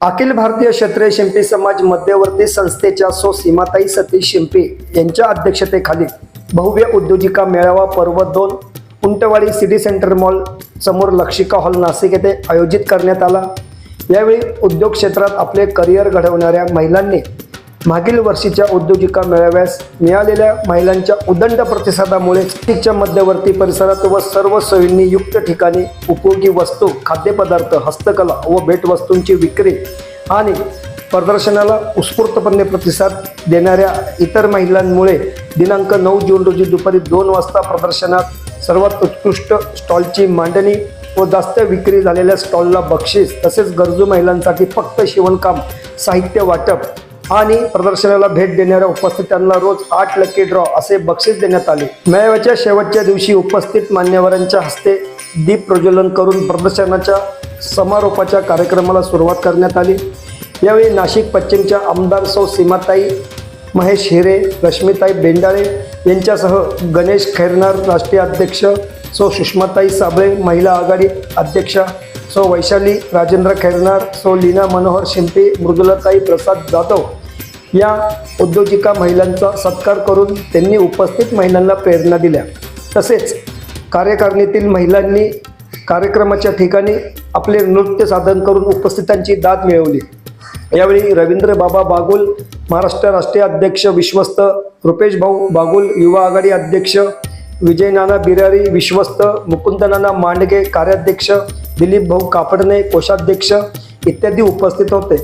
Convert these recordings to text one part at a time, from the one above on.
अखिल भारतीय क्षत्रिय शिंपी समाज मध्यवर्ती संस्थेच्या सो सीमाताई सतीश शिंपी यांच्या अध्यक्षतेखाली भव्य उद्योजिका मेळावा पर्व दोन उंटवाडी सिटी सेंटर मॉल समोर लक्षिका हॉल नाशिक येथे आयोजित करण्यात आला. यावेळी उद्योग क्षेत्रात आपले करिअर घडवणाऱ्या महिलांनी मागील वर्षीच्या उद्योजिका मेळाव्यास मिळालेल्या महिलांच्या उदंड प्रतिसादामुळे तिच्या मध्यवर्ती परिसरात व सर्व सोयींनी युक्त ठिकाणी उपयोगी वस्तू खाद्यपदार्थ हस्तकला व भेटवस्तूंची विक्री आणि प्रदर्शनाला उत्स्फूर्तपणे प्रतिसाद देणाऱ्या इतर महिलांमुळे दिनांक नऊ जून रोजी दुपारी दोन वाजता प्रदर्शनात सर्वात उत्कृष्ट स्टॉलची मांडणी व जास्त विक्री झालेल्या स्टॉलला बक्षीस तसेच गरजू महिलांसाठी फक्त शिवणकाम साहित्य वाटप आणि प्रदर्शनाला भेट देणाऱ्या उपस्थितांना रोज आठ लकी ड्रॉ असे बक्षीस देण्यात आले. मेळाव्याच्या शेवटच्या दिवशी उपस्थित मान्यवरांच्या हस्ते दीप प्रज्वलन करून प्रदर्शनाच्या समारोपाच्या कार्यक्रमाला सुरुवात करण्यात आली. यावेळी नाशिक पश्चिमच्या आमदार सौ सीमाताई महेश हिरे रश्मिताई बेंडाळे यांच्यासह गणेश खैरनार राष्ट्रीय अध्यक्ष सौ सुषमाताई साबळे महिला आघाडी अध्यक्षा सौ वैशाली राजेंद्र खैरनार सौ लीना मनोहर शिंपे मृदुलाताई प्रसाद जाधव या उद्योजिका महिलांचा सत्कार करून त्यांनी उपस्थित महिलांना प्रेरणा दिल्या. तसेच कार्यकारिणीतील महिलांनी कार्यक्रमाच्या ठिकाणी आपले नृत्य साधन करून उपस्थितांची दाद मिळवली. यावेळी रवींद्र बाबा बागुल महाराष्ट्र राष्ट्रीय अध्यक्ष विश्वस्त रुपेश भाऊ बागुल युवा आघाडी अध्यक्ष विजय नाना बिरारी विश्वस्त मुकुंद नाना मांडगे कार्याध्यक्ष दिलीप भाऊ कापडणे कोषाध्यक्ष इत्यादी उपस्थित होते.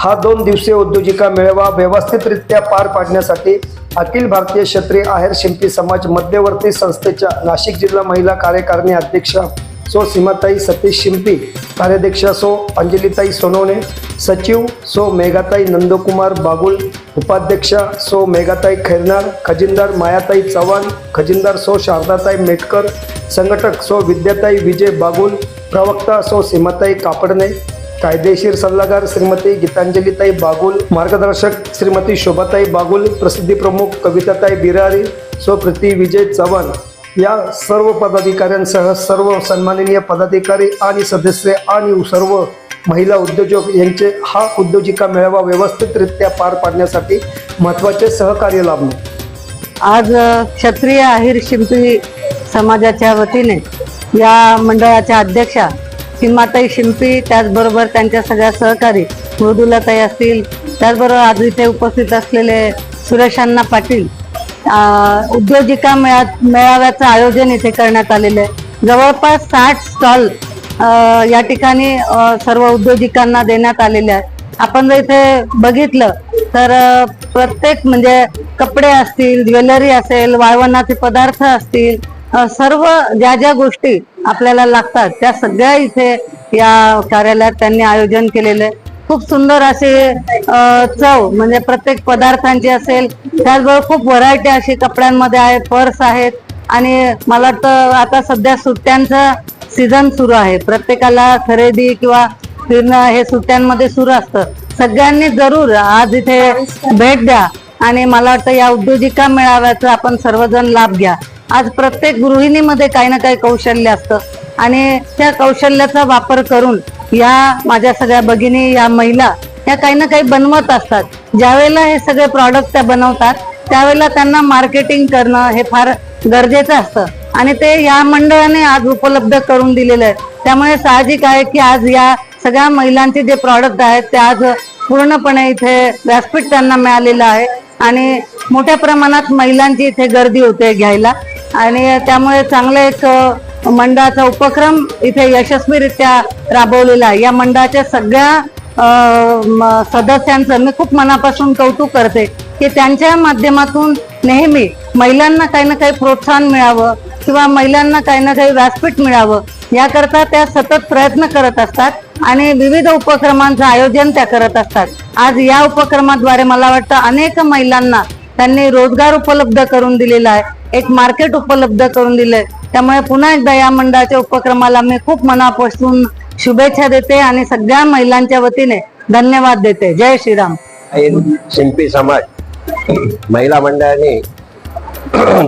हा दोन दिवसीय उद्योजिका मेळावा व्यवस्थितरित्या पार पाडण्यासाठी अखिल भारतीय क्षत्रिय आहेर शिंपी समाज मध्यवर्ती संस्थेच्या नाशिक जिल्हा महिला कार्यकारिणी अध्यक्षा सो सीमाताई सतीश शिंपी कार्याध्यक्षा सो अंजलीताई सोनवणे सचिव सो मेघाताई नंदकुमार बागुल उपाध्यक्षा सो मेघाताई खैरनार खजिनदार मायाताई चव्हाण खजिनदार सो शारदाताई मेटकर संघटक सो विद्याताई विजय बागुल प्रवक्ता सो सीमाताई कापडणे कायदेशीर सल्लागार श्रीमती गीतांजलीताई बागुल मार्गदर्शक श्रीमती शोभाताई बागुल प्रसिद्धी प्रमुख कविताताई बिरारी स्वप्रती विजय चव्हाण या सर्व पदाधिकाऱ्यांसह सर्व सन्माननीय पदाधिकारी आणि सदस्य आणि सर्व महिला उद्योजक यांचे हा उद्योजिका मेळावा व्यवस्थितरित्या पार पाडण्यासाठी महत्त्वाचे सहकार्य लाभले. आज क्षत्रिय अहिर शिंपी समाजाच्या वतीने या मंडळाच्या अध्यक्षा सीमाताई शिंपी त्याचबरोबर त्यांच्या सगळ्या सहकारी मृदुलाताई असतील त्याचबरोबर आज इथे उपस्थित असलेले सुरेशांना पाटील. उद्योजिका मेळा मेळाव्याचं आयोजन इथे करण्यात आलेलं आहे. जवळपास साठ स्टॉल या ठिकाणी सर्व उद्योजिकांना देण्यात आलेले आहेत. आपण जर इथे बघितलं तर प्रत्येक म्हणजे कपडे असतील ज्वेलरी असेल वाळवणाचे पदार्थ असतील सर्व ज्या ज्या गोष्टी आपल्याला लागतात त्या सगळ्या इथे या कार्यालयात त्यांनी आयोजन केलेलं आहे. खूप सुंदर असे चव म्हणजे प्रत्येक पदार्थांची असेल त्याचबरोबर खूप व्हरायटी अशी कपड्यांमध्ये आहेत पर्स आहेत आणि मला वाटतं आता सध्या सुट्ट्यांचा सीझन सुरू आहे. प्रत्येकाला खरेदी किंवा फिरणं हे सुट्ट्यांमध्ये सुरू असतं. सगळ्यांनी जरूर आज इथे भेट द्या आणि मला वाटतं या उद्योजिका मेळाव्याचा आपण सर्वजण लाभ घ्या. आज प्रत्येक गृहिणीमध्ये काही ना काही कौशल्य असतं. आणि त्या कौशल्याचा वापर करून या माझ्या सगळ्या भगिनी या महिला या काही ना काही बनवत असतात. ज्यावेळेला हे सगळे प्रॉडक्ट त्या बनवतात त्यावेळेला त्यांना मार्केटिंग करणं हे फार गरजेचं असतं. आणि ते या मंडळाने आज उपलब्ध करून दिलेलं आहे. त्यामुळे साहजिक आहे की आज या सगळ्या महिलांचे जे प्रॉडक्ट आहेत ते आज पूर्णपणे इथे व्यासपीठ त्यांना मिळालेलं आहे. आणि मोठ्या प्रमाणात महिलांची इथे गर्दी होते घ्यायला. आणि त्यामुळे चांगलं एक मंडळाचा उपक्रम इथे यशस्वीरित्या राबवलेला आहे. या मंडळाच्या सगळ्या सदस्यांचं मी खूप मनापासून कौतुक करते की त्यांच्या माध्यमातून नेहमी महिलांना काही ना काही प्रोत्साहन मिळावं किंवा महिलांना काही ना काही व्यासपीठ मिळावं याकरता त्या सतत प्रयत्न करत असतात आणि विविध उपक्रमांचं आयोजन त्या करत असतात. आज या उपक्रमाद्वारे मला वाटतं अनेक महिलांना त्यांनी रोजगार उपलब्ध करून दिलेला आहे. एक मार्केट उपलब्ध करून दिलंय. त्यामुळे पुन्हा एकदा या मंडळाच्या उपक्रमाला मी खूप मनापासून शुभेच्छा देते आणि सगळ्या महिलांच्या वतीने धन्यवाद देते. जय श्रीराम. शिंपी समाज महिला मंडळाने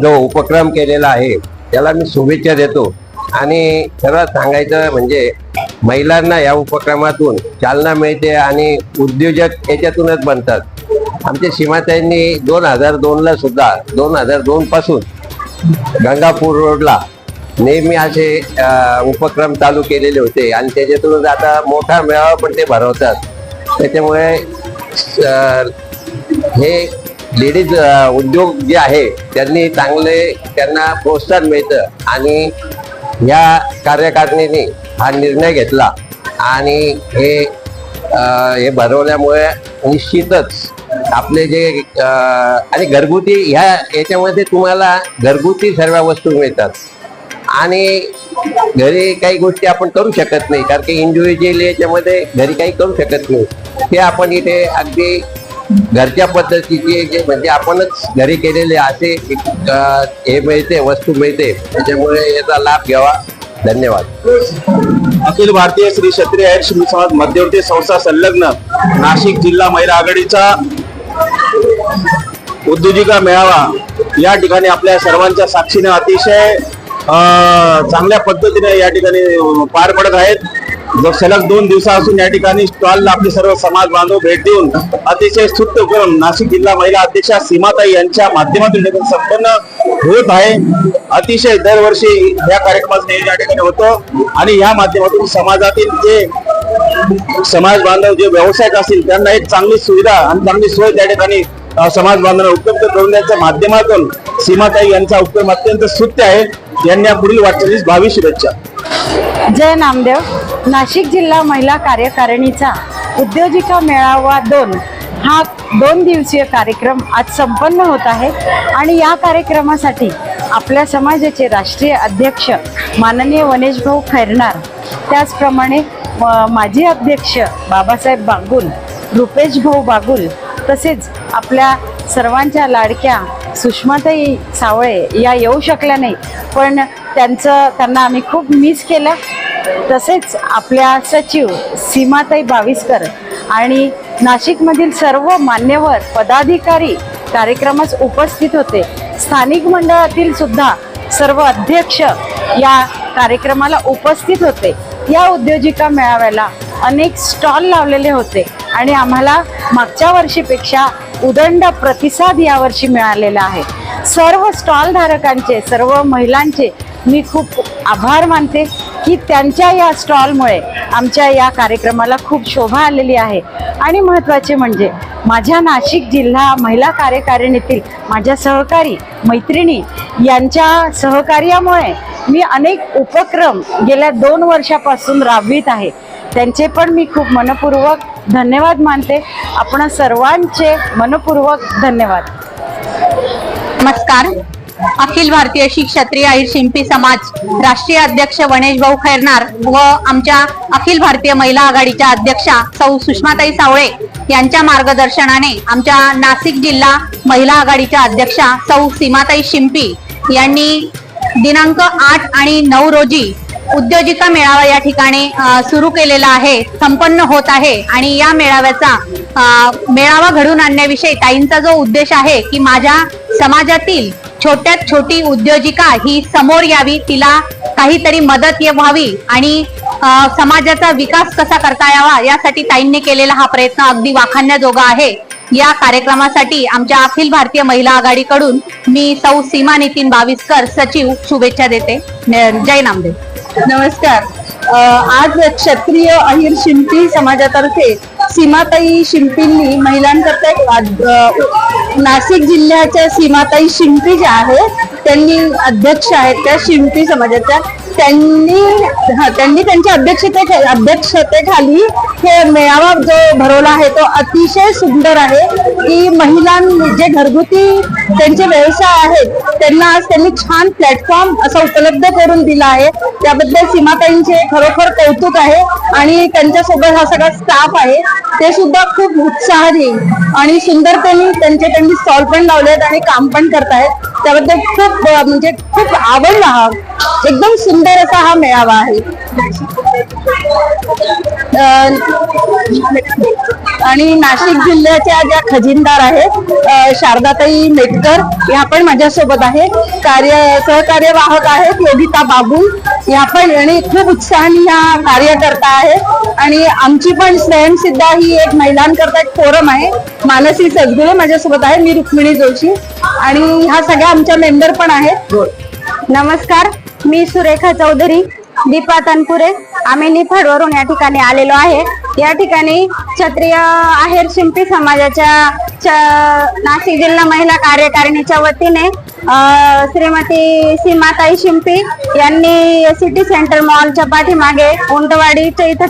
जो उपक्रम केलेला आहे त्याला मी शुभेच्छा देतो. आणि खरं सांगायचं म्हणजे महिलांना या उपक्रमातून चालना मिळते आणि उद्योजक याच्यातूनच बनतात. आमच्या सीमाताईंनी दोन हजार दोनला सुद्धा दोन हजार दोन पासून गंगापूर रोडला नेहमी असे उपक्रम चालू केलेले होते. आणि त्याच्यातूनच आता मोठा मेळावा पण ते भरवतात. त्याच्यामुळे हे लेडीज उद्योग जे आहे त्यांनी चांगले त्यांना प्रोत्साहन मिळतं. आणि या कार्यकारिणीने हा निर्णय घेतला. आणि हे हे भरवल्यामुळे निश्चितच आपले जे आणि घरगुती ह्या याच्यामध्ये तुम्हाला घरगुती सर्व वस्तू मिळतात. आणि घरी काही गोष्टी आपण करू शकत नाही कारण की इंडिव्हिज्युअल याच्यामध्ये घरी काही करू शकत नाही. ते आपण इथे अगदी घरच्या पद्धतीचे जे म्हणजे आपणच घरी केलेले असे हे मिळते वस्तू मिळते. त्याच्यामुळे याचा लाभ घ्यावा. धन्यवाद. अखिल भारतीय श्री क्षत्रिय श्री समाज मध्यवर्ती संस्था संलग्न नाशिक जिल्हा महिला आघाडीचा उद्योजिका मेळावा या ठिकाणी आपल्या सर्वांच्या साक्षीने अतिशय चांगल्या पद्धतीने या ठिकाणी पार पडत आहेत. सलग दोन दिवसापासून या ठिकाणी स्टॉलला आपले सर्व समाज बांधव भेट देऊन अतिशय स्तुत्त करून नाशिक जिल्हा महिला अध्यक्षा सीमाताई यांच्या माध्यमातून संपन्न होत आहे. अतिशय दरवर्षी या कार्यक्रमाचं नियोजन या ठिकाणी होतं आणि या माध्यमातून समाजातील जे समाज बांधव जे व्यावसायिक असतील त्यांना एक चांगली सुविधा आणि चांगली सोय त्या ठिकाणी समाज बांधवांना उपलब्ध करून द्यायच्या माध्यमातून सीमाताई यांचा उपक्रम अत्यंत सुत्य आहे. यांनी पुढील वाटचालीस भावी शुभेच्छा. जय नामदेव. नाशिक जिल्हा महिला कार्यकारिणीचा उद्योजिका मेळावा दोन हा दोन दिवसीय कार्यक्रम आज संपन्न होत आहे आणि या कार्यक्रमासाठी आपल्या समाजाचे राष्ट्रीय अध्यक्ष माननीय वनेशभाऊ खैरनार त्याचप्रमाणे माजी अध्यक्ष बाबासाहेब बागुल रुपेश भाऊ बागुल तसेच आपल्या सर्वांच्या लाडक्या सुषमाताई सावळे या येऊ शकल्या नाही. पण त्यांचं त्यांना आम्ही खूप मिस केलं. तसेच आपल्या सचिव सीमाताई बाविस्कर आणि नाशिकमधील सर्व मान्यवर पदाधिकारी कार्यक्रमास उपस्थित होते. स्थानिक मंडळातील सुद्धा सर्व अध्यक्ष या कार्यक्रमाला उपस्थित होते. या उद्योजिका मेळाव्याला अनेक स्टॉल लावलेले होते. आणि आम्हाला मागच्या वर्षीपेक्षा उदंड प्रतिसाद यावर्षी मिळालेला आहे. सर्व स्टॉलधारकांचे सर्व महिलांचे मी खूप आभार मानते की त्यांच्या या स्टॉलमुळे आमच्या या कार्यक्रमाला खूप शोभा आलेली आहे. आणि महत्त्वाचे म्हणजे माझ्या नाशिक जिल्हा महिला कार्यकारिणीतील माझ्या सहकारी मैत्रिणी यांच्या सहकार्यामुळे मी अनेक उपक्रम गेल्या दोन वर्षापासून राबवित आहे. त्यांचे पण मी खूप मनपूर्वक धन्यवाद मानते. आपण सर्वांचे मनपूर्वक धन्यवाद. नमस्कार. अखिल भारतीय श्री क्षत्रिय शिंपी समाज राष्ट्रीय अध्यक्ष वनेश भाऊ खैरनार व आमच्या अखिल भारतीय महिला आघाडीच्या अध्यक्षा सौ सुषमाताई सावळे यांच्या मार्गदर्शनाने आमच्या नाशिक जिल्हा महिला आघाडीच्या अध्यक्षा सौ सीमाताई शिंपी यांनी दिनांक आठ आणि नऊ रोजी उद्योजिका मेळावा या ठिकाणी सुरू केलेला आहे संपन्न होत आहे. आणि या मेळाव्याचा मेळावा घडून आणण्याविषयी ताईंचा जो उद्देश आहे की माझ्या समाजातील छोट्यात छोटी उद्योजिका ही समोर यावी तिला काहीतरी मदत व्हावी आणि समाजाचा विकास कसा करता यावा यासाठी ताईंनी केलेला हा प्रयत्न अगदी वाखाणण्याजोगा आहे. या कार्यक्रमासाठी आमच्या अखिल भारतीय महिला आघाडीकडून मी सौ सीमा नितीन बाविस्कर सचिव शुभेच्छा देते. जय नामदेव. नमस्कार. आज क्षत्रिय अहिर शिंपी समाजातर्फे सीमाताई शिंपींनी महिलांकरता एक नाशिक जिल्ह्याच्या सीमाताई शिंपी ज्या आहेत त्यांनी अध्यक्ष आहेत त्या शिंपी समाजाच्या त्यांनी हा, त्यांनी त्यांच्या अध्यक्षते अध्यक्षतेखाली हे मेळावा जो भरवला आहे तो अतिशय सुंदर आहे. की महिलांनी जे घरगुती त्यांचे व्यवसाय आहेत त्यांना आज त्यांनी छान प्लॅटफॉर्म असा उपलब्ध करून दिला आहे. त्याबद्दल सीमाताईंचे खरोखर कौतुक आहे आणि त्यांच्यासोबत हा सगळा स्टाफ आहे. ते सुद्धा खूप उत्साहाने आणि सुंदरतेने त्यांचे त्यांनी स्टॉल पण लावलेत आणि काम पण करतायत त्याबद्दल खूप म्हणजे खूप आवडला हा एकदम सुंदर असा हा मेळावा आहे. अं, आणि नाशिक जिल्ह्याच्या ज्या खजिनदार आहेत शारदाताई मेटकर या पण माझ्यासोबत आहे कार्य सहकार्यवाहक आहेत योगिता बाबू या पण आणि खूप उत्साहाने ह्या कार्य करता आहे आणि आमची पण स्वयंसिद्धा ही एक महिलांकरता एक फोरम आहे. मानसी सदगुळे माझ्यासोबत आहे मी रुक्मिणी जोशी. आणि ह्या सगळ्या आमच्या मेंबर पण आहेत. नमस्कार मी सुरेखा चौधरी दीपा तनपुरे. आम्ही निफाडवरून या ठिकाणी आलेलो आहे. या ठिकाणी क्षत्रिय आहेर शिंपी समाजाच्या नाशिक जिल्हा महिला कार्यकारिणीच्या वतीने श्रीमती सीमाताई शिंपी यांनी सिटी सेंटर मॉलच्या पाठीमागे उंटवाडीच्या इथं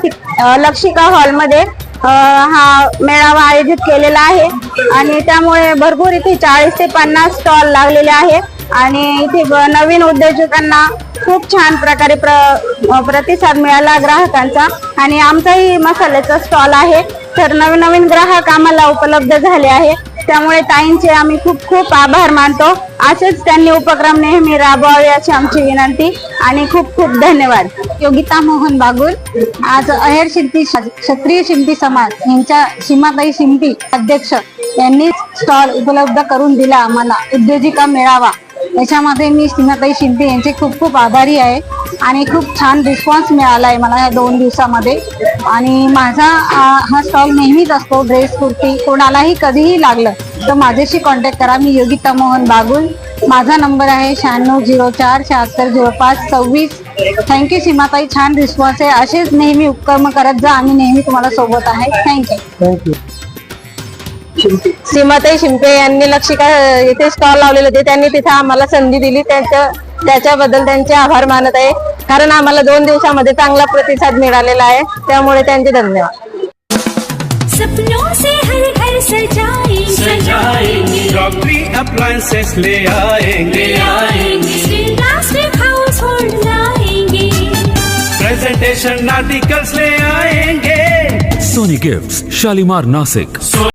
लक्षिका हॉलमध्ये हा मेळावा आयोजित केलेला आहे. आणि त्यामुळे भरपूर इथे चाळीस ते पन्नास स्टॉल लागलेले आहे. आणि इथे ब- नवीन उद्योजकांना खूप छान प्रकारे प्र प्रतिसाद मिळाला ग्राहकांचा. आणि आमचाही मसाल्याचा स्टॉल आहे. तर नवीन नवीन ग्राहक आम्हाला उपलब्ध झाले आहे. त्यामुळे ताईंचे आम्ही खूप खूप आभार मानतो. असेच त्यांनी उपक्रम नेहमी राबवावे अशी आमची विनंती आणि खूप खूप धन्यवाद. योगिता मोहन बागुल आज अहेर शिंपी क्षत्रिय शिंपी समाज यांच्या सीमाताई शिंपी अध्यक्ष यांनी स्टॉल उपलब्ध करून दिला. आम्हाला उद्योजिका मेळावा. याच्यामध्ये मी सीमाताई शिंदे यांचे खूप खूप आभारी आहे आणि खूप छान रिस्पॉन्स मिळाला आहे मला या दोन दिवसामध्ये. आणि माझा हा स्टॉल नेहमीच असतो ड्रेस कुर्ती कोणालाही कधीही लागलं तर माझ्याशी कॉन्टॅक्ट करा. मी योगिता मोहन बागुल. माझा नंबर आहे शहाण्णव झिरो चार शहात्तर झिरो पाच सव्वीस. Thank you Seematai. छान रिस्पॉन्स आहे. असेच नेहमी उपक्रम करत जा आम्ही नेहमी तुम्हाला सोबत आहे. थँक्यू थँक्यू सीमाताई शिंपे यांनी लक्षिका येथे स्टॉल लावलेले होते. त्यांनी तिथे आम्हाला संधी दिली. त्याच्या त्याच्याबद्दल त्यांचे आभार मानत आहे. कारण आम्हाला दोन दिवसामध्ये चांगला प्रतिसाद मिळालेला आहे. त्यामुळे त्यांचे धन्यवाद. सपनों से हर घर सजाएंगे. सजाएंगे. क्रॉकरी अप्लायंसेस ले आएंगे. आएंगे. स्टील हाउस होल्ड लाएंगे. प्रेजेंटेशन आर्टिकल्स ले आएंगे. Sony Gifts, Shalimar Nasik.